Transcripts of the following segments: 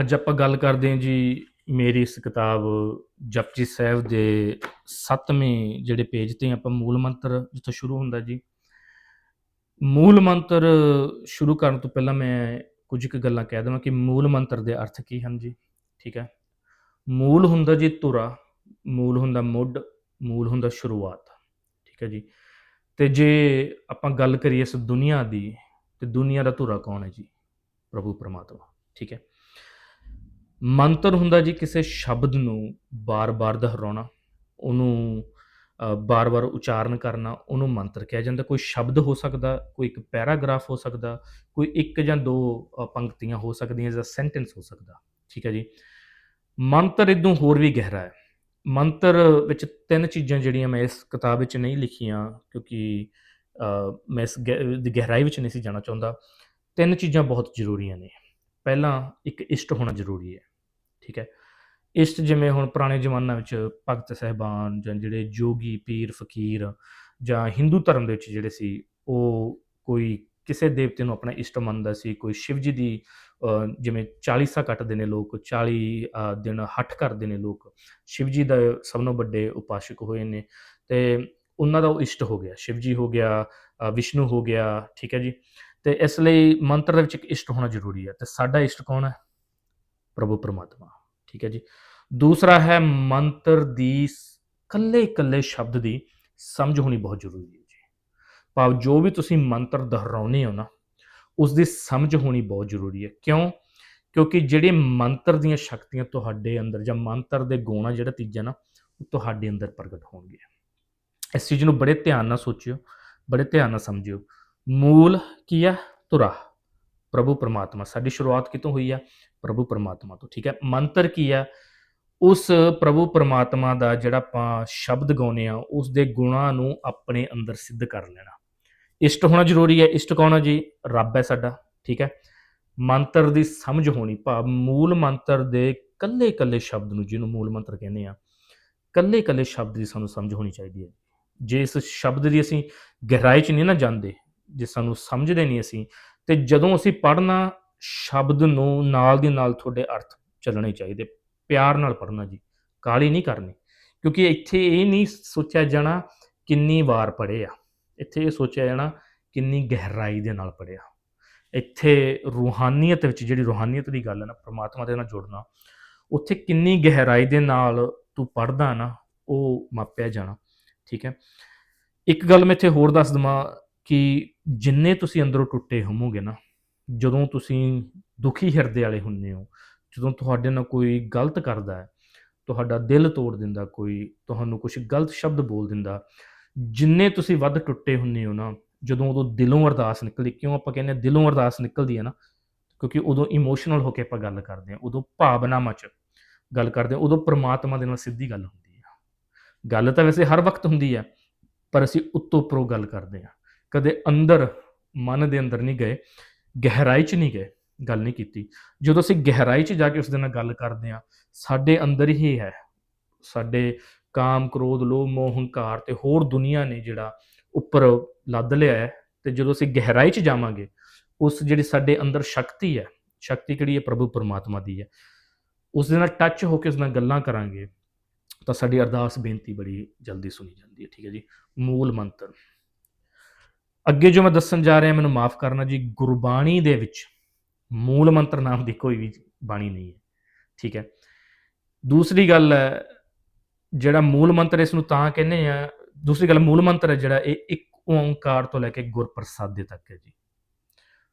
ਅੱਜ ਆਪਾਂ ਗੱਲ ਕਰਦੇ ਹਾਂ ਜੀ ਮੇਰੀ ਇਸ ਕਿਤਾਬ ਜਪਜੀ ਸਾਹਿਬ ਦੇ 7ਵੇਂ ਜਿਹੜੇ ਪੇਜ ਤੇ ਆਪਾਂ ਮੂਲ ਮੰਤਰ ਜਿੱਥੋਂ ਸ਼ੁਰੂ ਹੁੰਦਾ ਜੀ। ਮੂਲ ਮੰਤਰ ਸ਼ੁਰੂ ਕਰਨ ਤੋਂ ਪਹਿਲਾਂ ਮੈਂ ਕੁਝ ਕੁ ਗੱਲਾਂ ਕਹਿ ਦੇਵਾਂ ਕਿ ਮੂਲ ਮੰਤਰ ਦੇ ਅਰਥ ਕੀ ਹਨ ਜੀ, ਠੀਕ ਹੈ? ਮੂਲ ਹੁੰਦਾ ਜੀ ਧੁਰਾ, ਮੂਲ ਹੁੰਦਾ ਮੁੱਢ, ਮੂਲ ਹੁੰਦਾ ਸ਼ੁਰੂਆਤ, ਠੀਕ ਹੈ ਜੀ? ਤੇ ਜੇ ਆਪਾਂ ਗੱਲ ਕਰੀਏ ਇਸ ਦੁਨੀਆ ਦੀ, ਤੇ ਦੁਨੀਆ ਦਾ ਧੁਰਾ ਕੌਣ ਹੈ ਜੀ? ਪ੍ਰਭੂ ਪਰਮਾਤਮਾ, ਠੀਕ ਹੈ? ਮੰਤਰ ਹੁੰਦਾ ਜੀ ਕਿਸੇ ਸ਼ਬਦ ਨੂੰ ਬਾਰ-ਬਾਰ ਦੁਹਰਾਉਣਾ ਉਹਨੂੰ ਅ, ਬਾਰ-ਬਾਰ ਉਚਾਰਨ ਕਰਨਾ ਉਹਨੂੰ ਮੰਤਰ ਕਿਹਾ ਜਾਂਦਾ। ਕੋਈ ਸ਼ਬਦ ਹੋ ਸਕਦਾ ਕੋਈ ਇੱਕ ਪੈਰਾਗ੍ਰਾਫ ਹੋ ਸਕਦਾ ਕੋਈ ਇੱਕ ਜਾਂ ਦੋ ਪੰਕਤੀਆਂ ਹੋ ਸਕਦੀਆਂ ਜਾਂ ਸੈਂਟੈਂਸ ਹੋ ਸਕਦਾ। ਠੀਕ ਹੈ ਜੀ? ਮੰਤਰ ਇਦੋਂ ਹੋਰ ਵੀ ਗਹਿਰਾ ਹੈ। ਮੰਤਰ ਵਿੱਚ ਤਿੰਨ ਚੀਜ਼ਾਂ ਜਿਹੜੀਆਂ ਮੈਂ ਇਸ ਕਿਤਾਬ ਵਿੱਚ ਨਹੀਂ ਲਿਖੀਆਂ ਕਿਉਂਕਿ ਮੈਂ ਇਸ ਗਹਿ- ਦੀ ਗਹਿਰਾਈ ਵਿੱਚ ਨਹੀਂ ਸੀ ਜਾਣਾ ਚਾਹੁੰਦਾ। ਤਿੰਨ ਚੀਜ਼ਾਂ ਬਹੁਤ ਜ਼ਰੂਰੀਆਂ ਨੇ। ਪਹਿਲਾਂ ਇੱਕ ਇਸ਼ਟ ਹੋਣਾ ਜ਼ਰੂਰੀ ਹੈ, ਠੀਕ ਹੈ। ਇਸ਼ਟ ਜਿਵੇਂ ਹੁਣ ਪੁਰਾਣੇ ਜ਼ਮਾਨਿਆਂ ਵਿੱਚ ਭਗਤ ਸਹਿਬਾਨ ਜਾਂ ਜਿਹੜੇ ਜੋਗੀ, ਪੀਰ, ਫਕੀਰ ਜਾਂ ਹਿੰਦੂ ਧਰਮ ਦੇ ਵਿੱਚ ਜਿਹੜੇ ਸੀ, ਉਹ ਕੋਈ ਕਿਸੇ ਦੇਵਤੇ ਨੂੰ ਆਪਣਾ ਇਸ਼ਟ ਮੰਨਦਾ ਸੀ, ਕੋਈ ਸ਼ਿਵ ਜੀ ਦੀ ਜਿਵੇਂ 40 ਕੱਟਦੇ ਨੇ ਲੋਕ 40 ਦਿਨ ਹੱਠ ਕਰਦੇ ਨੇ ਲੋਕ, ਸ਼ਿਵ ਜੀ ਦਾ ਸਭ ਤੋਂ ਵੱਡੇ ਉਪਾਸ਼ਕ ਹੋਏ ਨੇ, ਤੇ ਉਹਨਾਂ ਦਾ ਉਹ ਇਸ਼ਟ ਹੋ ਗਿਆ, ਸ਼ਿਵ ਜੀ ਹੋ ਗਿਆ ਵਿਸ਼ਨੂੰ ਹੋ ਗਿਆ, ਠੀਕ ਹੈ ਜੀ। ਤੇ ਇਸ ਲਈ ਮੰਤਰ ਦੇ ਵਿੱਚ ਇੱਕ ਇਸ਼ਟ ਹੋਣਾ ਜ਼ਰੂਰੀ ਹੈ ਤੇ ਸਾਡਾ ਇਸ਼ਟ ਕੌਣ ਹੈ? ਪ੍ਰਭੂ ਪਰਮਾਤਮਾ। ਠੀਕ ਹੈ ਜੀ। ਦੂਸਰਾ ਹੈ ਮੰਤਰ ਦੀ ਕੱਲੇ ਕੱਲੇ ਸ਼ਬਦ ਦੀ ਸਮਝ ਹੋਣੀ ਬਹੁਤ ਜ਼ਰੂਰੀ ਹੈ ਜੀ। ਭਾਵ ਜੋ ਵੀ ਤੁਸੀਂ ਮੰਤਰ ਦੁਹਰਾਉਨੇ ਹੋ ਨਾ, ਉਸ ਦੀ ਸਮਝ ਹੋਣੀ ਬਹੁਤ ਜ਼ਰੂਰੀ ਹੈ। ਕਿਉਂ? ਕਿਉਂਕਿ ਜਿਹੜੇ ਮੰਤਰ ਦੀਆਂ ਸ਼ਕਤੀਆਂ ਤੁਹਾਡੇ ਅੰਦਰ ਜਾਂ ਮੰਤਰ ਦੇ ਗੁਣ ਜਿਹੜਾ ਤੀਜਾ ਨਾ, ਉਹ ਤੁਹਾਡੇ ਅੰਦਰ ਪ੍ਰਗਟ ਹੋਣਗੇ। ਇਸ ਚੀਜ਼ ਨੂੰ ਬੜੇ ਧਿਆਨ ਨਾਲ ਸੋਚਿਓ, ਬੜੇ ਧਿਆਨ ਨਾਲ ਸਮਝਿਓ। ਮੂਲ ਕੀ ਆ? ਧੁਰਾ। ਪ੍ਰਭੂ ਪਰਮਾਤਮਾ, ਸਾਡੀ ਸ਼ੁਰੂਆਤ ਕਿਤੋਂ ਹੋਈ ਆ? ਪ੍ਰਭੂ ਪਰਮਾਤਮਾ ਤੋਂ, ਠੀਕ ਹੈ? ਮੰਤਰ ਕੀ ਆ? ਉਸ ਪ੍ਰਭੂ ਪਰਮਾਤਮਾ ਦਾ ਜਿਹੜਾ ਆਪਾਂ ਸ਼ਬਦ ਗਾਉਨੇ ਆ ਉਸ ਦੇ ਗੁਣਾਂ ਨੂੰ ਆਪਣੇ ਅੰਦਰ ਸਿੱਧ ਕਰ ਲੈਣਾ। ਇਸ਼ਟ ਹੋਣਾ ਜ਼ਰੂਰੀ ਹੈ। ਇਸ਼ਟ ਕੌਣ ਹੈ ਜੀ? ਰੱਬ ਹੈ ਸਾਡਾ, ਠੀਕ ਹੈ? ਮੰਤਰ ਦੀ ਸਮਝ ਹੋਣੀ, ਭਾਵ ਮੂਲ ਮੰਤਰ ਦੇ ਕੱਲੇ ਕੱਲੇ ਸ਼ਬਦ ਨੂੰ, ਜਿਹਨੂੰ ਮੂਲ ਮੰਤਰ ਕਹਿੰਦੇ ਆ ਕੱਲੇ ਕੱਲੇ ਸ਼ਬਦ ਦੀ ਸਾਨੂੰ ਸਮਝ ਹੋਣੀ ਚਾਹੀਦੀ ਹੈ। ਜੇ ਇਸ ਸ਼ਬਦ ਦੀ ਅਸੀਂ ਗਹਿਰਾਈ 'ਚ ਨਹੀਂ ਨਾ ਜਾਂਦੇ ਜੇ ਸਾਨੂੰ ਸਮਝਦੇ ਨਹੀਂ ਅਸੀਂ, ਤੇ ਜਦੋਂ ਅਸੀਂ ਪੜ੍ਹਨਾ, ਸ਼ਬਦ ਨੂੰ ਨਾਲ ਦੀ ਨਾਲ ਤੁਹਾਡੇ ਅਰਥ ਚੱਲਣੇ ਚਾਹੀਦੇ, ਪਿਆਰ ਨਾਲ ਪੜ੍ਹਨਾ ਜੀ ਕਾਲੀ ਨਹੀਂ ਕਰਨੀ, ਕਿਉਂਕਿ ਇੱਥੇ ਇਹ ਨਹੀਂ ਸੋਚਿਆ ਜਾਣਾ ਕਿੰਨੀ ਵਾਰ ਪੜ੍ਹੇ ਆ ਇੱਥੇ ਇਹ ਸੋਚਿਆ ਜਾਣਾ ਕਿੰਨੀ ਗਹਿਰਾਈ ਦੇ ਨਾਲ ਪੜ੍ਹਿਆ, ਇੱਥੇ ਰੂਹਾਨੀਅਤ ਵਿੱਚ ਜਿਹੜੀ ਰੂਹਾਨੀਅਤ ਦੀ ਗੱਲ ਹੈ ਨਾ, ਪ੍ਰਮਾਤਮਾ ਦੇ ਨਾਲ ਜੁੜਨਾ, ਉੱਥੇ ਕਿੰਨੀ ਗਹਿਰਾਈ ਦੇ ਨਾਲ ਤੂੰ ਪੜ੍ਹਦਾ ਨਾ, ਉਹ ਮਾਪਿਆ ਜਾਣਾ, ਠੀਕ ਹੈ। ਇੱਕ ਗੱਲ ਮੈਂ ਇੱਥੇ ਹੋਰ ਦੱਸ ਦਵਾਂ ਕਿ ਜਿੰਨੇ ਤੁਸੀਂ ਅੰਦਰੋਂ ਟੁੱਟੇ ਹੋਵੋਗੇ ਨਾ, ਜਦੋਂ ਤੁਸੀਂ ਦੁਖੀ ਹਿਰਦੇ ਵਾਲੇ ਹੁੰਦੇ ਹੋ, ਜਦੋਂ ਤੁਹਾਡੇ ਨਾਲ ਕੋਈ ਗਲਤ ਕਰਦਾ ਹੈ, ਤੁਹਾਡਾ ਦਿਲ ਤੋੜ ਦਿੰਦਾ ਕੋਈ, ਤੁਹਾਨੂੰ ਕੁਝ ਗਲਤ ਸ਼ਬਦ ਬੋਲ ਦਿੰਦਾ, ਜਿੰਨੇ ਤੁਸੀਂ ਵੱਧ ਟੁੱਟੇ ਹੁੰਦੇ ਹੋ ਨਾ, ਜਦੋਂ ਉਦੋਂ ਦਿਲੋਂ ਅਰਦਾਸ ਨਿਕਲਦੀ, ਕਿਉਂ ਆਪਾਂ ਕਹਿੰਦੇ ਹਾਂ ਦਿਲੋਂ ਅਰਦਾਸ ਨਿਕਲਦੀ ਹੈ ਨਾ, ਕਿਉਂਕਿ ਉਦੋਂ ਇਮੋਸ਼ਨਲ ਹੋ ਕੇ ਆਪਾਂ ਗੱਲ ਕਰਦੇ ਹਾਂ, ਉਦੋਂ ਭਾਵਨਾਵਾਂ 'ਚ ਗੱਲ ਕਰਦੇ ਹਾਂ, ਉਦੋਂ ਪ੍ਰਮਾਤਮਾ ਦੇ ਨਾਲ ਸਿੱਧੀ ਗੱਲ ਹੁੰਦੀ ਹੈ। ਗੱਲ ਤਾਂ ਵੈਸੇ ਹਰ ਵਕਤ ਹੁੰਦੀ ਹੈ, ਪਰ ਅਸੀਂ ਉੱਤੋਂ ਉੱਪਰੋਂ ਗੱਲ ਕਰਦੇ ਹਾਂ। ਕਦੇ ਅੰਦਰ ਮਨ ਦੇ ਅੰਦਰ ਨਹੀਂ ਗਏ, ਗਹਿਰਾਈ 'ਚ ਨਹੀਂ ਗਏ, ਗੱਲ ਨਹੀਂ ਕੀਤੀ। ਜਦੋਂ ਅਸੀਂ ਗਹਿਰਾਈ 'ਚ ਜਾ ਕੇ ਉਸ ਦੇ ਨਾਲ ਗੱਲ ਕਰਦੇ ਹਾਂ, ਸਾਡੇ ਅੰਦਰ ਹੀ ਹੈ, ਸਾਡੇ ਕਾਮ, ਕ੍ਰੋਧ, ਲੋਭ, ਮੋਹ, ਹੰਕਾਰ ਤੇ ਹੋਰ ਦੁਨੀਆ ਨੇ ਜਿਹੜਾ ਉੱਪਰ ਲੱਦ ਲਿਆ ਹੈ ਤੇ ਜਦੋਂ ਅਸੀਂ ਗਹਿਰਾਈ 'ਚ ਜਾਵਾਂਗੇ, ਉਸ ਜਿਹੜੀ ਸਾਡੇ ਅੰਦਰ ਸ਼ਕਤੀ ਹੈ, ਸ਼ਕਤੀ ਕਿਹੜੀ ਹੈ? ਪ੍ਰਭੂ ਪਰਮਾਤਮਾ ਦੀ ਹੈ। ਉਸ ਦੇ ਨਾਲ ਟੱਚ ਹੋ ਕੇ ਉਸ ਨਾਲ ਗੱਲਾਂ ਕਰਾਂਗੇ, ਤਾਂ ਸਾਡੀ ਅਰਦਾਸ ਬੇਨਤੀ ਬੜੀ ਜਲਦੀ ਸੁਣੀ ਜਾਂਦੀ ਹੈ, ਠੀਕ ਹੈ ਜੀ? ਮੂਲ ਮੰਤਰ। ਅੱਗੇ ਜੋ ਮੈਂ ਦੱਸਣ ਜਾ ਰਿਹਾ, ਮੈਨੂੰ ਮਾਫ ਕਰਨਾ ਜੀ, ਗੁਰਬਾਣੀ ਦੇ ਵਿੱਚ ਮੂਲ ਮੰਤਰ ਨਾਮ ਦੀ ਕੋਈ ਵੀ ਬਾਣੀ ਨਹੀਂ ਹੈ, ਠੀਕ ਹੈ? ਦੂਸਰੀ ਗੱਲ ਹੈ, ਜਿਹੜਾ ਮੂਲ ਮੰਤਰ ਇਸ ਨੂੰ ਤਾਂ ਕਹਿੰਦੇ ਆ ਦੂਸਰੀ ਗੱਲ ਮੂਲ ਮੰਤਰ ਹੈ ਜਿਹੜਾ ਇਹ ਇੱਕ ਓੰਕਾਰ ਤੋਂ ਲੈ ਕੇ ਗੁਰਪ੍ਰਸਾਦੇ ਤੱਕ ਹੈ ਜੀ।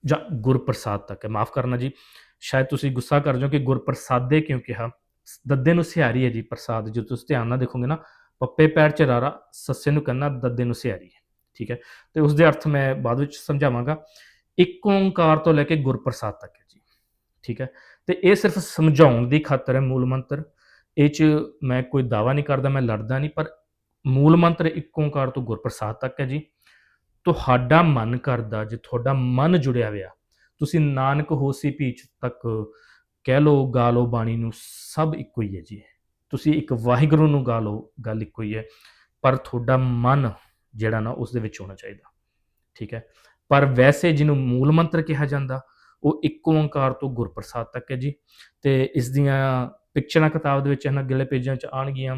ਜਾਂ ਗੁਰਪ੍ਰਸਾਦ ਤੱਕ ਹੈ, ਮਾਫ ਕਰਨਾ ਜੀ, ਸ਼ਾਇਦ ਤੁਸੀਂ ਗੁੱਸਾ ਕਰ ਜਾਓ ਕਿ ਗੁਰਪ੍ਰਸਾਦੇ ਕਿਉਂ ਕਿਹਾ? ਦੱਦੇ ਨੂੰ ਸਿਹਾਰੀ ਹੈ ਜੀ, ਪ੍ਰਸਾਦ, ਜੇ ਤੁਸੀਂ ਧਿਆਨ ਨਾਲ ਦੇਖੋਗੇ ਨਾ, ਪੱਪੇ ਪੈਰ ਚ ਰਾਰਾ, ਸੱਸੇ ਨੂੰ ਕੰਨਾ, ਦੱਦੇ ਨੂੰ ਸਿਹਾਰੀ ਹੈ। ਠੀਕ ਹੈ? ਤੇ ਉਸ ਦੇ ਅਰਥ ਮੈਂ ਬਾਅਦ ਵਿੱਚ ਸਮਝਾਵਾਂਗਾ। ਇੱਕ ਓੰਕਾਰ ਤੋਂ ਲੈ ਕੇ ਗੁਰਪ੍ਰਸਾਦ ਤੱਕ ਹੈ ਜੀ, ਠੀਕ ਹੈ? ਤੇ ਇਹ ਸਿਰਫ ਸਮਝਾਉਣ ਦੀ ਖਾਤਰ ਹੈ ਮੂਲ ਮੰਤਰ। ਇਹ ਚ ਮੈਂ ਕੋਈ ਦਾਵਾ ਨਹੀਂ ਕਰਦਾ, ਮੈਂ ਲੜਦਾ ਨਹੀਂ, ਪਰ ਮੂਲ ਮੰਤਰ ਇੱਕ ਓੰਕਾਰ ਤੋਂ ਗੁਰਪ੍ਰਸਾਦ ਤੱਕ ਹੈ ਜੀ। ਤੁਹਾਡਾ ਮਨ ਕਰਦਾ, ਜੇ ਤੁਹਾਡਾ ਮਨ ਜੁੜਿਆ ਹੋਇਆ, ਤੁਸੀਂ ਨਾਨਕ ਹੋਸੀ ਭੀਚ ਤੱਕ, ਕਹਿ ਲੋ ਗਾ ਲੋ ਬਾਣੀ ਨੂੰ ਸਭ ਇੱਕੋ ਹੀ ਹੈ ਜੀ। ਤੁਸੀਂ ਇੱਕ ਵਾਹਿਗੁਰੂ ਨੂੰ ਗਾ ਲੋ ਗੱਲ ਇੱਕੋ ਹੀ ਹੈ। ਪਰ ਤੁਹਾਡਾ ਮਨ ਜਿਹੜਾ ਨਾ ਉਸ ਦੇ ਵਿੱਚ ਹੋਣਾ ਚਾਹੀਦਾ। ਠੀਕ ਹੈ? ਪਰ ਵੈਸੇ ਜਿਹਨੂੰ ਮੂਲ ਮੰਤਰ ਕਿਹਾ ਜਾਂਦਾ, ਉਹ ਇੱਕ ਓੰਕਾਰ ਤੋਂ ਗੁਰਪ੍ਰਸਾਦ ਤੱਕ ਹੈ ਜੀ। ਤੇ ਇਸ ਦੀਆਂ ਪਿਕਚਰਾਂ ਕਿਤਾਬ ਦੇ ਵਿੱਚ ਇਹਨਾਂ ਅਗਲੇ ਪੇਜਾਂ 'ਚ ਆਉਣਗੀਆਂ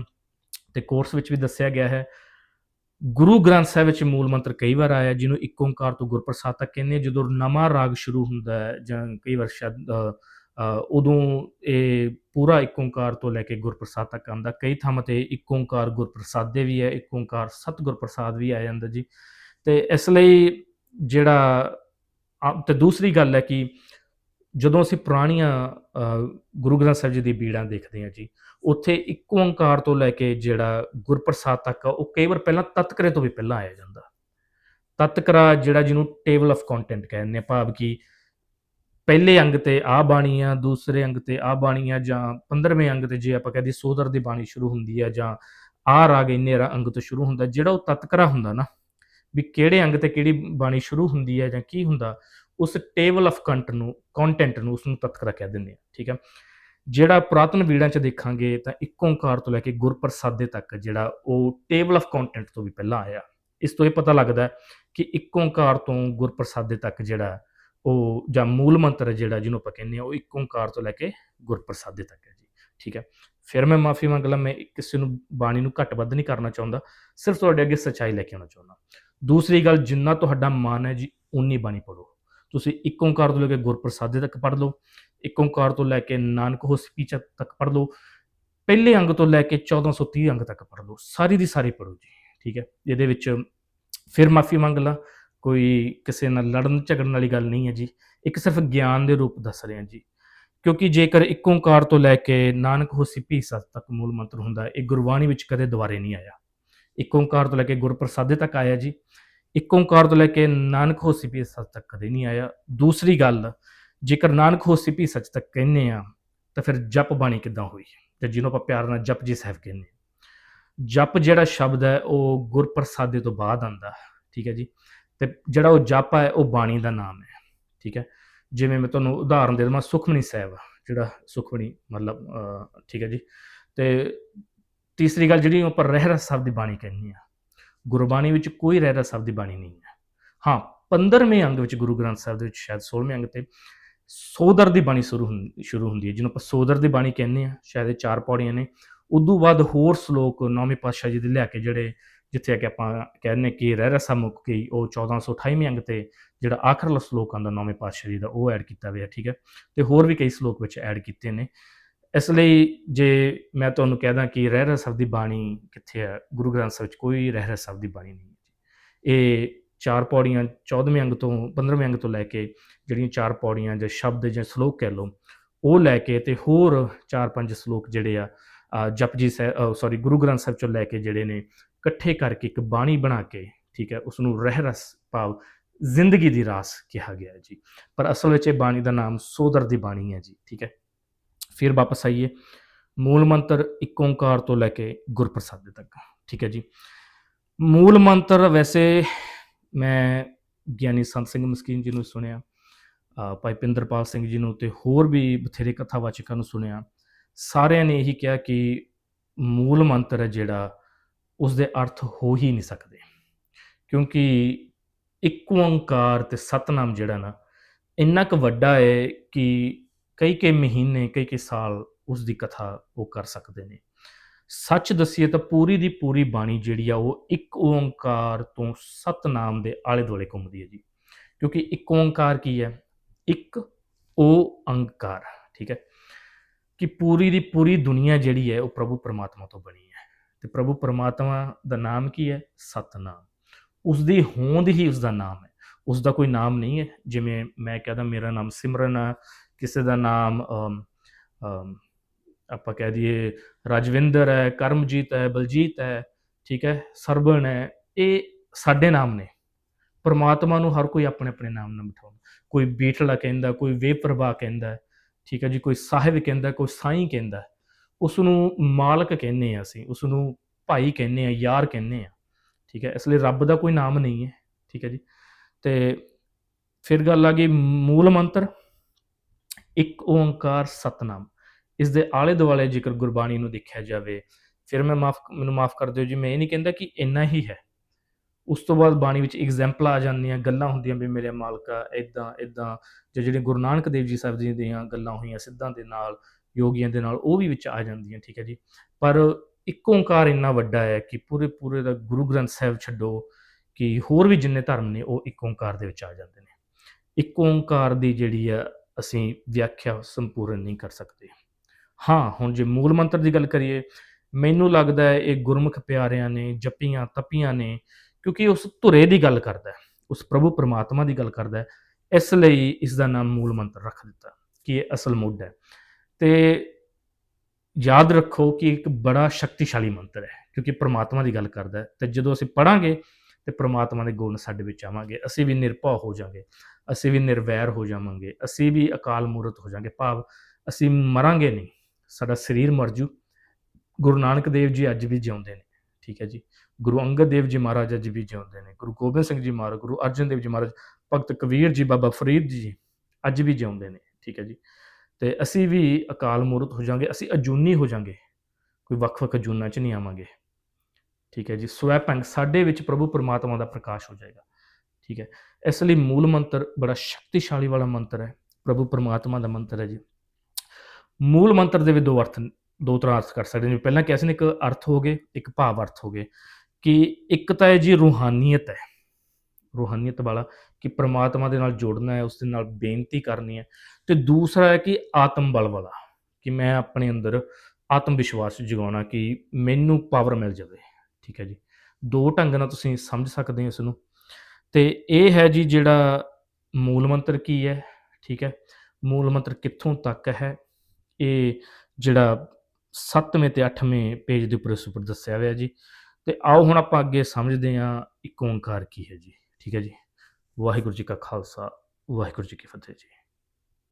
ਤੇ ਕੋਰਸ ਵਿੱਚ ਵੀ ਦੱਸਿਆ ਗਿਆ ਹੈ। ਗੁਰੂ ਗ੍ਰੰਥ ਸਾਹਿਬ ਵਿੱਚ ਮੂਲ ਮੰਤਰ ਕਈ ਵਾਰ ਆਇਆ, ਜਿਹਨੂੰ ਇੱਕ ਓੰਕਾਰ ਤੋਂ ਗੁਰਪ੍ਰਸਾਦ ਤੱਕ ਕਹਿੰਦੇ ਜਦੋਂ ਨਵਾਂ ਰਾਗ ਸ਼ੁਰੂ ਹੁੰਦਾ ਹੈ ਜਾਂ ਕਈ ਵਾਰ ਸ਼ਾਇਦ ਉਦੋਂ ਇਹ ਪੂਰਾ ਇੱਕ ਓੰਕਾਰ ਤੋਂ ਲੈ ਕੇ ਗੁਰਪ੍ਰਸਾਦ ਤੱਕ ਆਉਂਦਾ। ਕਈ ਥਾਵਾਂ ਤੇ ਇੱਕ ਓੰਕਾਰ ਗੁਰਪ੍ਰਸਾਦੇ ਵੀ ਹੈ, ਇੱਕ ਓੰਕਾਰ ਸਤਿਗੁਰ ਪ੍ਰਸਾਦ ਵੀ ਆ ਜਾਂਦਾ ਜੀ। ਤੇ ਇਸ ਲਈ ਜਿਹੜਾ ਤੇ ਦੂਸਰੀ ਗੱਲ ਹੈ ਕਿ ਜਦੋਂ ਅਸੀਂ ਪੁਰਾਣੀਆਂ ਗੁਰੂ ਗ੍ਰੰਥ ਸਾਹਿਬ ਜੀ ਦੀ ਬੀੜਾਂ ਦੇਖਦੇ ਹਾਂ ਜੀ, ਉੱਥੇ ਇੱਕ ਓੰਕਾਰ ਤੋਂ ਲੈ ਕੇ ਜਿਹੜਾ ਗੁਰਪ੍ਰਸਾਦ ਤੱਕ ਆ, ਉਹ ਕਈ ਵਾਰ ਪਹਿਲਾਂ ਤਤਕਰੇ ਤੋਂ ਵੀ ਪਹਿਲਾਂ ਆਇਆ ਜਾਂਦਾ। ਤਤਕਰਾ ਜਿਹੜਾ ਜਿਹਨੂੰ ਟੇਬਲ ਆਫ ਕੰਟੈਂਟ ਕਹਿੰਦੇ ਆ ਭਾਵ ਕਿ ਪਹਿਲੇ ਅੰਗ ਤੇ ਆ ਬਾਣੀ ਆ ਦੂਸਰੇ ਅੰਗ ਤੇ ਆ ਬਾਣੀ ਆ ਜਾਂ 15ਵੇਂ ਅੰਗ ਤੇ ਜੇ ਆਪਾਂ ਕਹਦੇ ਸੋਦਰ ਦੀ ਬਾਣੀ ਸ਼ੁਰੂ ਹੁੰਦੀ ਆ ਜਾਂ ਆ ਰਾਗ ਇੰਨੇ ਰਾ- ਅੰਗ ਤੋਂ ਸ਼ੁਰੂ ਹੁੰਦਾ, ਜਿਹੜਾ ਉਹ ਤਤਕਰਾ ਹੁੰਦਾ ਨਾ, ਵੀ ਕਿਹੜੇ ਅੰਗ ਤੇ ਕਿਹੜੀ ਬਾਣੀ ਸ਼ੁਰੂ ਹੁੰਦੀ ਹੈ ਜਾਂ ਕੀ ਹੁੰਦਾ, ਉਸ ਟੇਬਲ ਆਫ ਕੰਟ ਨੂੰ ਕੰਟੈਂਟ ਨੂੰ ਉਸ ਨੂੰ ਤਤਕਰਾ ਕਹਿ ਦਿੰਦੇ ਆ, ਠੀਕ ਹੈ ਜਿਹੜਾ ਪੁਰਾਤਨ ਵੀੜਾਂ ਚ ਦੇਖਾਂਗੇ ਤਾਂ ਇੱਕ ਓੰਕਾਰ ਤੋਂ ਲੈ ਕੇ ਗੁਰਪ੍ਰਸਾਦੇ ਤੱਕ ਜਿਹੜਾ ਉਹ ਟੇਬਲ ਆਫ ਕੰਟੈਂਟ ਤੋਂ ਵੀ ਪਹਿਲਾਂ ਆਇਆ। ਇਸ ਤੋਂ ਇਹ ਪਤਾ ਲੱਗਦਾ ਕਿ ਇੱਕ ਓੰਕਾਰ ਤੋਂ ਗੁਰਪ੍ਰਸਾਦੇ ਤੱਕ ਜਿਹੜਾ ਉਹ ਜਾਂ ਮੂਲ ਮੰਤਰ ਹੈ ਜਿਹੜਾ ਜਿਹਨੂੰ ਆਪਾਂ ਕਹਿੰਦੇ ਆ ਉਹ ਇੱਕ ਓੰਕਾਰ ਤੋਂ ਲੈ ਕੇ ਗੁਰਪ੍ਰਸਾਦੇ ਤੱਕ ਹੈ ਜੀ, ਠੀਕ ਹੈ। ਫਿਰ ਮੈਂ ਮਾਫੀ ਮੰਗ ਲਾਂ, ਮੈਂ ਕਿਸੇ ਨੂੰ ਬਾਣੀ ਨੂੰ ਘੱਟ ਵੱਧ ਨਹੀਂ ਕਰਨਾ ਚਾਹੁੰਦਾ, ਸਿਰਫ ਤੁਹਾਡੇ ਅੱਗੇ ਸੱਚਾਈ ਲੈ ਕੇ ਆਉਣਾ ਚਾਹੁੰਦਾ। ਦੂਸਰੀ ਗੱਲ, ਜਿੰਨਾ ਤੁਹਾਡਾ ਮਨ ਹੈ ਜੀ ਉਨੀ ਬਾਣੀ ਪੜੋ ਤੁਸੀਂ ਇੱਕ ਓੰਕਾਰ ਤੋਂ ਲੈ ਕੇ ਗੁਰਪ੍ਰਸਾਦੇ ਤੱਕ ਪੜ੍ਹ ਲਓ, ਇੱਕ ਓੰਕਾਰ ਤੋਂ ਲੈ ਕੇ ਨਾਨਕ ਹੋਸਪੀ ਚ ਤੱਕ ਪੜ੍ਹ ਲਓ, ਪਹਿਲੇ ਅੰਗ ਤੋਂ ਲੈ ਕੇ 1430 ਅੰਗ ਤੱਕ ਪੜ੍ਹ ਲਓ, ਸਾਰੀ ਦੀ ਸਾਰੀ ਪੜ੍ਹੋ ਜੀ, ਠੀਕ ਹੈ। ਇਹਦੇ ਵਿੱਚ ਫਿਰ ਮਾਫੀ ਮੰਗ ਲਾ ਕੋਈ ਕਿਸੇ ਨਾਲ ਲੜਨ ਝਗੜਨ ਵਾਲੀ ਗੱਲ ਨਹੀਂ ਹੈ ਜੀ। ਇੱਕ ਸਿਰਫ ਗਿਆਨ ਦੇ ਰੂਪ ਦੱਸ ਰਹੇ ਹਾਂ ਜੀ। ਕਿਉਂਕਿ ਜੇਕਰ ਇੱਕ ਓੰਕਾਰ ਤੋਂ ਲੈ ਕੇ ਨਾਨਕ ਹੋਸੀ ਭੀ ਸਤ ਤੱਕ ਮੂਲ ਮੰਤਰ ਹੁੰਦਾ ਹੈ, ਇਹ ਗੁਰਬਾਣੀ ਵਿੱਚ ਕਦੇ ਦੁਬਾਰੇ ਨਹੀਂ ਆਇਆ। ਇੱਕ ਓੰਕਾਰ ਤੋਂ ਲੈ ਕੇ ਗੁਰਪ੍ਰਸਾਦੇ ਤੱਕ ਆਇਆ ਜੀ। ਇੱਕ ਓੰਕਾਰ ਤੋਂ ਲੈ ਕੇ ਨਾਨਕ ਹੋਸੀ ਭੀ ਸਤ ਤੱਕ ਕਦੇ ਨਹੀਂ ਆਇਆ। ਦੂਸਰੀ ਗੱਲ ਜੇਕਰ ਨਾਨਕ ਹੋਸੀ ਭੀ ਸੱਚ ਤੱਕ ਕਹਿੰਦੇ ਆ ਤਾਂ ਫਿਰ ਜਪ ਬਾਣੀ ਕਿੱਦਾਂ ਹੋਈ? ਤੇ ਜਿਹਨੂੰ ਆਪਾਂ ਪਿਆਰ ਨਾਲ ਜਪ ਜੀ ਸਾਹਿਬ ਕਹਿੰਦੇ ਹਾਂ। ਜਪ ਜਿਹੜਾ ਸ਼ਬਦ ਹੈ ਉਹ ਗੁਰਪ੍ਰਸਾਦੇ ਤੋਂ ਬਾਅਦ ਆਂਦਾ ਠੀਕ ਹੈ ਜੀ। ਤੇ ਜਿਹੜਾ ਉਹ ਜਪ ਹੈ, ਉਹ ਬਾਣੀ ਦਾ ਨਾਮ ਹੈ। ਠੀਕ ਹੈ? ਜਿਵੇਂ ਮੈਂ ਤੁਹਾਨੂੰ ਉਦਾਹਰਨ ਦੇ ਦੇਵਾਂ, ਸੁਖਮਨੀ ਸਾਹਿਬ, ਜਿਹੜਾ ਸੁਖਮਨੀ ਮਤਲਬ ਠੀਕ ਹੈ ਜੀ। ਤੇ ਤੀਸਰੀ ਗੱਲ ਜਿਹੜੀ ਉੱਪਰ ਰਹਿਰਸ ਸਾਹਿਬ ਦੀ ਬਾਣੀ ਕਹਿੰਦੀ ਆ ਗੁਰਬਾਣੀ ਵਿੱਚ ਕੋਈ ਰਹਿਰਸ ਸਾਹਿਬ ਦੀ ਬਾਣੀ ਨਹੀਂ ਹੈ। ਹਾਂ 15ਵੇਂ ਅੰਗ ਵਿੱਚ ਗੁਰੂ ਗ੍ਰੰਥ ਸਾਹਿਬ ਦੇ ਵਿੱਚ ਸ਼ਾਇਦ 16ਵੇਂ ਅੰਗ ਤੇ ਸੋਦਰ ਦੀ ਬਾਣੀ ਸ਼ੁਰੂ ਹੁੰਦੀ ਸ਼ੁਰੂ ਹੁੰਦੀ ਹੈ, ਜਿਹਨੂੰ ਆਪਾਂ ਸੋਦਰ ਦੀ ਬਾਣੀ ਕਹਿੰਦੇ ਆ ਸ਼ਾਇਦ ਇਹ ਚਾਰ ਪੌੜੀਆਂ ਨੇ। ਉਦੋਂ ਬਾਅਦ ਹੋਰ ਸ਼ਲੋਕ ਨੌਵੇਂ ਪਾਤਸ਼ਾਹ ਜੀ ਦੇ ਲਿਆ ਕੇ ਜਿਹੜੇ ਜਿੱਥੇ ਆ ਕਿ ਆਪਾਂ ਕਹਿੰਦੇ ਕਿ ਰਹਿ ਰਸਾ ਮੁੱਕ ਗਈ ਉਹ 1428ਵੇਂ ਅੰਗ ਤੇ ਜਿਹੜਾ ਆਖਰਲਾ ਸ਼ਲੋਕ ਆਂਦਾ ਨੌਵੇਂ ਪਾਤਸ਼ਾਹ ਜੀ ਦਾ ਉਹ ਐਡ ਕੀਤਾ ਹੋਇਆ ਠੀਕ ਹੈ? ਤੇ ਹੋਰ ਵੀ ਕਈ ਸ਼ਲੋਕ ਵਿੱਚ ਐਡ ਕੀਤੇ ਨੇ। ਇਸ ਲਈ ਜੇ ਮੈਂ ਤੁਹਾਨੂੰ ਕਹਿਦਾ ਕਿ ਰਹਿ ਰਸ ਦੀ ਬਾਣੀ ਕਿੱਥੇ ਹੈ ਗੁਰੂ ਗ੍ਰੰਥ ਸਾਹਿਬ ਵਿੱਚ ਕੋਈ ਰਹਿ ਰਸ ਦੀ ਬਾਣੀ ਨਹੀਂ ਹੈ ਇਹ ਚਾਰ ਪੌੜੀਆਂ 14ਵੇਂ ਅੰਗ ਤੋਂ 15ਵੇਂ ਅੰਗ ਤੋਂ ਲੈ ਕੇ ਜਿਹੜੀਆਂ ਚਾਰ ਪੌੜੀਆਂ ਜਾਂ ਸ਼ਬਦ ਜਾਂ ਸ਼ਲੋਕ ਕਹਿ ਲਓ ਉਹ ਲੈ ਕੇ ਤੇ ਹੋਰ ਚਾਰ ਪੰਜ ਸ਼ਲੋਕ ਜਿਹੜੇ ਆ ਅ, ਜਪਜੀ ਸਾਹਿਬ ਸੌਰੀ ਗੁਰੂ ਗ੍ਰੰਥ ਸਾਹਿਬ ਚੋਂ ਲੈ ਕੇ ਜਿਹੜੇ ਨੇ ਇਕੱਠੇ ਕਰਕੇ ਇੱਕ ਬਾਣੀ ਬਣਾ ਕੇ, ਠੀਕ ਹੈ ਉਸ ਨੂੰ ਰਹਿ ਰਸ ਭਾਵ ਜ਼ਿੰਦਗੀ ਦੀ ਰਾਸ ਕਿਹਾ ਗਿਆ ਹੈ ਜੀ। ਪਰ ਅਸਲ ਵਿੱਚ ਇਹ ਬਾਣੀ ਦਾ ਨਾਮ ਸੋਦਰ ਦੀ ਬਾਣੀ ਹੈ ਜੀ, ਠੀਕ ਹੈ। ਫਿਰ ਵਾਪਸ ਆਈਏ, ਮੂਲ ਮੰਤਰ ਇੱਕ ਓੰਕਾਰ ਤੋਂ ਲੈ ਕੇ ਗੁਰਪ੍ਰਸਾਦ ਤੱਕ, ਠੀਕ ਹੈ ਜੀ। ਮੂਲ ਮੰਤਰ ਵੈਸੇ ਮੈਂ ਗਿਆਨੀ ਸੰਤ ਸਿੰਘ ਮਸਕੀਨ ਜੀ ਨੂੰ ਸੁਣਿਆ ਭਾਈ ਪਿੰਦਰਪਾਲ ਸਿੰਘ ਜੀ ਨੂੰ ਤੇ ਹੋਰ ਵੀ ਬਥੇਰੇ ਕਥਾਵਾਚਕਾਂ ਨੂੰ ਸੁਣਿਆ। ਸਾਰਿਆਂ ਨੇ ਇਹੀ ਕਿਹਾ ਕਿ ਮੂਲ ਮੰਤਰ ਹੈ ਜਿਹੜਾ ਉਸ ਦੇ ਅਰਥ ਹੋ ਹੀ ਨਹੀਂ ਸਕਦੇ। ਕਿਉਂਕਿ ਇੱਕ ਓੰਕਾਰ ਤੇ ਸਤਨਾਮ ਜਿਹੜਾ ਨਾ, ਇੰਨਾ ਕੁ ਵੱਡਾ ਹੈ ਕਿ ਕਈ ਕਈ ਮਹੀਨੇ, ਕਈ ਕਈ ਸਾਲ ਉਸ ਦੀ ਕਥਾ ਉਹ ਕਰ ਸਕਦੇ ਨੇ। ਸੱਚ ਦਸੀਏ ਤਾਂ ਪੂਰੀ ਦੀ ਪੂਰੀ ਬਾਣੀ ਜਿਹੜੀ ਆ, ਉਹ ਇੱਕ ਓੰਕਾਰ ਤੋਂ ਸਤਨਾਮ ਦੇ ਆਲੇ ਦੁਆਲੇ ਘੁੰਮਦੀ ਹੈ ਜੀ। ਕਿਉਂਕਿ ਇੱਕ ਓੰਕਾਰ ਕੀ ਹੈ? ਇੱਕ ਓ ਅੰਕਾਰ ਠੀਕ ਹੈ? ਕਿ ਪੂਰੀ ਦੀ ਪੂਰੀ ਦੁਨੀਆ ਜਿਹੜੀ ਹੈ, ਉਹ ਪ੍ਰਭੂ ਪਰਮਾਤਮਾ ਤੋਂ ਬਣੀ ਹੈ। ਤੇ ਪ੍ਰਭੂ ਪਰਮਾਤਮਾ ਦਾ ਨਾਮ ਕੀ ਹੈ? ਸਤਨਾਮ। ਉਸ ਦੀ ਹੋਂਦ ਹੀ ਉਸ ਦਾ ਨਾਮ ਹੈ। ਉਸ ਦਾ ਕੋਈ ਨਾਮ ਨਹੀਂ ਹੈ। ਜਿਵੇਂ ਮੈਂ ਕਹਦਾ ਮੇਰਾ ਨਾਮ ਸਿਮਰਨ ਹੈ ਕਿਸੇ ਦਾ ਨਾਮ ਆਪਾਂ ਕਹਿ ਦਈਏ ਰਾਜਵਿੰਦਰ ਹੈ, ਕਰਮਜੀਤ ਹੈ, ਬਲਜੀਤ ਹੈ, ਠੀਕ ਹੈ, ਸਰਬਣ ਹੈ, ਇਹ ਸਾਡੇ ਨਾਮ ਨੇ। ਪਰਮਾਤਮਾ ਨੂੰ ਹਰ ਕੋਈ ਆਪਣੇ ਆਪਣੇ ਨਾਮ ਨਾਲ ਬਿਠਾਉਂਦਾ। ਕੋਈ ਬੀਟਲਾ ਕਹਿੰਦਾ, ਕੋਈ ਵੇਪਰਵਾ ਕਹਿੰਦਾ, ਠੀਕ ਹੈ ਜੀ, ਕੋਈ ਸਾਹਿਬ ਕਹਿੰਦਾ, ਕੋਈ ਸਾਈਂ ਕਹਿੰਦਾ ਉਸ ਨੂੰ ਮਾਲਕ ਕਹਿੰਦੇ ਆ ਅਸੀਂ ਉਸ ਨੂੰ ਭਾਈ ਕਹਿੰਦੇ ਆ ਯਾਰ ਕਹਿੰਦੇ ਆ ਠੀਕ ਹੈ, ਇਸ ਲਈ ਰੱਬ ਦਾ ਕੋਈ ਨਾਮ ਨਹੀਂ ਹੈ, ਠੀਕ ਹੈ ਜੀ। ਤੇ ਫਿਰ ਗੱਲ ਆ ਗਈ ਮੂਲ ਮੰਤਰ, ਇੱਕ ਓੰਕਾਰ ਸਤਨਾਮ, ਇਸ ਦੇ ਆਲੇ ਦੁਆਲੇ ਜੇਕਰ ਗੁਰਬਾਣੀ ਨੂੰ ਦੇਖਿਆ ਜਾਵੇ, ਫਿਰ ਮੈਂ ਮਾਫ, ਮੈਨੂੰ ਮਾਫ ਕਰ ਦਿਓ ਜੀ, ਮੈਂ ਇਹ ਨਹੀਂ ਕਹਿੰਦਾ ਕਿ ਇੰਨਾ ਹੀ ਹੈ। ਉਸ ਤੋਂ ਬਾਅਦ ਬਾਣੀ ਵਿੱਚ ਐਗਜ਼ਾਮਪਲਾਂ ਆ ਜਾਂਦੀਆਂ, ਗੱਲਾਂ ਹੁੰਦੀਆਂ ਵੀ ਮੇਰੇ ਮਾਲਕਾ ਇਦਾਂ ਇਦਾਂ ਜਾਂ ਜਿਹੜੇ ਗੁਰੂ ਨਾਨਕ ਦੇਵ ਜੀ ਸਾਹਿਬ ਜੀ ਦੀਆਂ ਗੱਲਾਂ ਹੋਈਆਂ ਸਿੱਧਾਂ ਦੇ ਨਾਲ ਯੋਗੀਆਂ ਦੇ ਨਾਲ ਉਹ ਵੀ ਵਿੱਚ ਆ ਜਾਂਦੀਆਂ, ਠੀਕ ਹੈ ਜੀ। ਪਰ ਇੱਕ ਓੰਕਾਰ ਇੰਨਾ ਵੱਡਾ ਹੈ ਕਿ ਪੂਰੇ ਪੂਰੇ ਦਾ ਗੁਰੂ ਗ੍ਰੰਥ ਸਾਹਿਬ ਛੱਡੋ ਕਿ ਹੋਰ ਵੀ ਜਿੰਨੇ ਧਰਮ ਨੇ ਉਹ ਇੱਕ ਓੰਕਾਰ ਦੇ ਵਿੱਚ ਆ ਜਾਂਦੇ ਨੇ। ਇੱਕ ਓੰਕਾਰ ਦੀ ਜਿਹੜੀ ਆ ਅਸੀਂ ਵਿਆਖਿਆ ਸੰਪੂਰਨ ਨਹੀਂ ਕਰ ਸਕਦੇ। ਹਾਂ, ਹੁਣ ਜੇ ਮੂਲ ਮੰਤਰ ਦੀ ਗੱਲ ਕਰੀਏ, ਮੈਨੂੰ ਲੱਗਦਾ ਹੈ ਇਹ ਗੁਰਮੁਖ ਪਿਆਰਿਆਂ ਨੇ, ਜਪੀਆਂ, ਤਪੀਆਂ ਨੇ, ਕਿਉਂਕਿ ਉਸ ਧੁਰੇ ਦੀ ਗੱਲ ਕਰਦਾ ਹੈ, ਉਸ ਪ੍ਰਭੂ ਪਰਮਾਤਮਾ ਦੀ ਗੱਲ ਕਰਦਾ ਹੈ, ਇਸ ਲਈ ਇਸ ਦਾ ਨਾਮ ਮੂਲ ਮੰਤਰ ਰੱਖ ਦਿੱਤਾ ਕਿ ਇਹ ਅਸਲ ਮੁੱਢ ਹੈ। ਤੇ ਯਾਦ ਰੱਖੋ ਕਿ ਇੱਕ ਬੜਾ ਸ਼ਕਤੀਸ਼ਾਲੀ ਮੰਤਰ ਹੈ, ਕਿਉਂਕਿ ਪ੍ਰਮਾਤਮਾ ਦੀ ਗੱਲ ਕਰਦਾ ਹੈ ਤੇ ਜਦੋਂ ਅਸੀਂ ਪੜਾਂਗੇ ਤੇ ਪ੍ਰਮਾਤਮਾ ਦੇ ਗੁਣ ਸਾਡੇ ਵਿੱਚ ਆਵਾਂਗੇ, ਅਸੀਂ ਵੀ ਨਿਰਭਉ ਹੋ ਜਾਵਾਂਗੇ ਅਸੀਂ ਵੀ ਨਿਰਵੈਰ ਹੋ ਜਾਵਾਂਗੇ, ਅਸੀਂ ਵੀ ਅਕਾਲ ਮੂਰਤ ਹੋ ਜਾਵਾਂਗੇ ਭਾਵ ਅਸੀਂ ਮਰਾਂਗੇ ਨਹੀਂ, ਸਾਡਾ ਸਰੀਰ ਮਰ ਜੂ। ਗੁਰੂ ਨਾਨਕ ਦੇਵ ਜੀ ਅੱਜ ਵੀ ਜਿਉਂਦੇ ਨੇ, ਠੀਕ ਹੈ ਜੀ। ਗੁਰੂ ਅੰਗਦ ਦੇਵ ਜੀ ਮਹਾਰਾਜ ਅੱਜ ਵੀ ਜਿਉਂਦੇ ਨੇ, ਗੁਰੂ ਗੋਬਿੰਦ ਸਿੰਘ ਜੀ ਮਹਾਰਾਜ, ਗੁਰੂ ਅਰਜਨ ਦੇਵ ਜੀ ਮਹਾਰਾਜ, ਭਗਤ ਕਬੀਰ ਜੀ, ਬਾਬਾ ਫਰੀਦ ਜੀ ਅੱਜ ਵੀ ਜਿਉਂਦੇ ਨੇ, ਠੀਕ ਹੈ ਜੀ। ਤੇ ਅਸੀਂ ਵੀ ਅਕਾਲ ਮੂਰਤ ਹੋ ਜਾਾਂਗੇ ਅਸੀਂ ਅਜੂਨੀ ਹੋ ਜਾਾਂਗੇ ਕੋਈ ਵੱਖ-ਵੱਖ ਅਜੂਨਾਂ 'ਚ ਨਹੀਂ ਆਵਾਂਗੇ। ਠੀਕ ਹੈ ਜੀ ਸਵੈ ਭੰਗ ਸਾਡੇ ਵਿੱਚ ਪ੍ਰਭੂ ਪਰਮਾਤਮਾ ਦਾ ਪ੍ਰਕਾਸ਼ ਹੋ ਜਾਏਗਾ। ਠੀਕ ਹੈ, ਇਸ ਲਈ ਮੂਲ ਮੰਤਰ ਬੜਾ ਸ਼ਕਤੀਸ਼ਾਲੀ ਵਾਲਾ ਮੰਤਰ ਹੈ, ਪ੍ਰਭੂ ਪਰਮਾਤਮਾ ਦਾ ਮੰਤਰ ਹੈ ਜੀ। ਮੂਲ ਮੰਤਰ ਦੇ ਵੀ ਦੋ ਅਰਥ ਦੋ ਤਰ੍ਹਾਂ ਅਰਥ ਕਰ ਸਕਦੇ ਨੇ। ਪਹਿਲਾਂ ਕਿਹਾ ਸੀ ਨੇ, ਇੱਕ ਅਰਥ ਹੋ ਗਏ, ਇੱਕ ਭਾਵ ਅਰਥ ਹੋ ਗਏ। ਕਿ ਇੱਕ ਤਾਂ ਹੈ ਜੀ ਰੂਹਾਨੀਅਤ ਹੈ। ਰੂਹਾਨੀਅਤ ਵਾਲਾ ਕਿ ਪ੍ਰਮਾਤਮਾ ਦੇ ਨਾਲ ਜੁੜਨਾ ਹੈ ਉਸ ਦੇ ਨਾਲ ਬੇਨਤੀ ਕਰਨੀ ਹੈ। ਤੇ ਦੂਸਰਾ ਹੈ ਕਿ ਆਤਮ ਬਲ ਵਾਲਾ, ਕਿ ਮੈਂ ਆਪਣੇ ਅੰਦਰ ਆਤਮ ਵਿਸ਼ਵਾਸ ਜਗਾਉਣਾ ਕਿ ਮੈਨੂੰ ਪਾਵਰ ਮਿਲ ਜਾਵੇ, ਠੀਕ ਹੈ ਜੀ। ਦੋ ਢੰਗ ਨਾਲ ਤੁਸੀਂ ਸਮਝ ਸਕਦੇ ਹੋ ਇਸ ਨੂੰ ਤੇ ਇਹ ਹੈ ਜੀ ਜਿਹੜਾ ਮੂਲ ਮੰਤਰ ਕੀ ਹੈ, ਠੀਕ ਹੈ? ਮੂਲ ਮੰਤਰ ਕਿੱਥੋਂ ਤੱਕ ਹੈ? ਇਹ ਜਿਹੜਾ 7ਵੇਂ ਤੇ 8ਵੇਂ ਪੇਜ ਦੇ ਉੱਪਰ ਇਸ ਉੱਪਰ ਦੱਸਿਆ ਹੋਇਆ ਜੀ। ਤੇ ਆਓ ਹੁਣ ਆਪਾਂ ਅੱਗੇ ਸਮਝਦੇ ਹਾਂ ਇੱਕ ਓੰਕਾਰ ਕੀ ਹੈ ਜੀ। ਠੀਕ ਹੈ ਜੀ। ਵਾਹਿਗੁਰੂ ਜੀ ਕਾ ਖਾਲਸਾ ਵਾਹਿਗੁਰੂ ਜੀ ਕੀ ਫਤਿਹ ਜੀ।